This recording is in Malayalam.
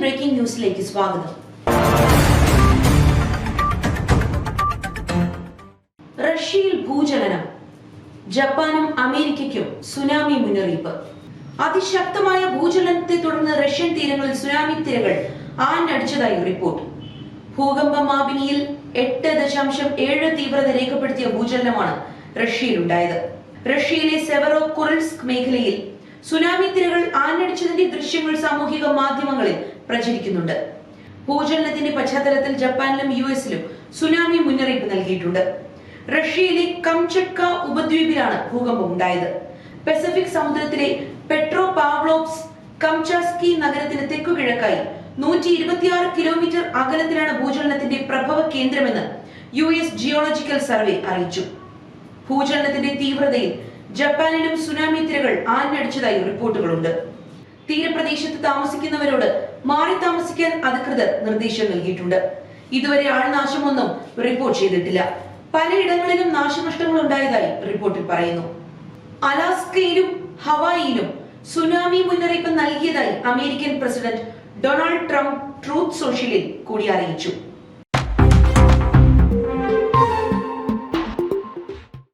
ബ്രേക്കിംഗ് ന്യൂസിലേക്ക് സ്വാഗതം. റഷ്യയിൽ ഭൂചലനം. ജപ്പാനും അമേരിക്കയ്ക്കും സുനാമി മുന്നറിയിപ്പ്. അതിശക്തമായ ഭൂചലനത്തെ തുടർന്ന് റഷ്യൻ തീരങ്ങളിൽ സുനാമി തിരകൾ ആഞ്ഞടിച്ചതായി റിപ്പോർട്ട്. ഭൂകമ്പ മാപിനിയിൽ എട്ട് ദശാംശം ഏഴ് തീവ്രത രേഖപ്പെടുത്തിയ ഭൂചലനമാണ് റഷ്യയിലുണ്ടായത്. റഷ്യയിലെ സെവറോ കുറിൽസ്ക് മേഖലയിൽ സുനാമി തിരകൾ ആഞ്ഞടിച്ചതിന്റെ ദൃശ്യങ്ങൾ സാമൂഹിക മാധ്യമങ്ങളിൽ പ്രചരിക്കുന്നുണ്ട്. ഭൂചലനത്തിന്റെ പശ്ചാത്തലത്തിൽ ജപ്പാനിലും യു എസിലും സുനാമി മുന്നറിയിപ്പ് നൽകിയിട്ടുണ്ട്. റഷ്യയിലെ കംചട്ക ഉപദ്വീപിലാണ് ഭൂകമ്പം ഉണ്ടായത്. പസഫിക് സമുദ്രത്തിലെ പെട്രോ പാവ്ലോപ്സ് കംചാസ്കി നഗരത്തിന് തെക്കുകിഴക്കായി നൂറ്റി ഇരുപത്തിയാറ് കിലോമീറ്റർ അകലത്തിലാണ് ഭൂചലനത്തിന്റെ പ്രഭവ കേന്ദ്രമെന്ന് യു എസ് ജിയോളജിക്കൽ സർവേ അറിയിച്ചു. ഭൂചലനത്തിന്റെ തീവ്രതയിൽ ജപ്പാനിലും സുനാമി തിരകൾ ആഞ്ഞടിച്ചതായി റിപ്പോർട്ടുകളുണ്ട്. തീരപ്രദേശത്ത് താമസിക്കുന്നവരോട് മാറി താമസിക്കാൻ അധികൃതർ നിർദ്ദേശം നൽകിയിട്ടുണ്ട്. ഇതുവരെ ആൾനാശമൊന്നും റിപ്പോർട്ട് ചെയ്തിട്ടില്ല. പലയിടങ്ങളിലും നാശനഷ്ടങ്ങൾ ഉണ്ടായതായി റിപ്പോർട്ടിൽ പറയുന്നു. അലാസ്കയിലും ഹവായിയിലും സുനാമി മുന്നറിയിപ്പ് നൽകിയതായി American president Donald Trump Truth സോഷ്യലിൽ കൂടി അറിയിച്ചു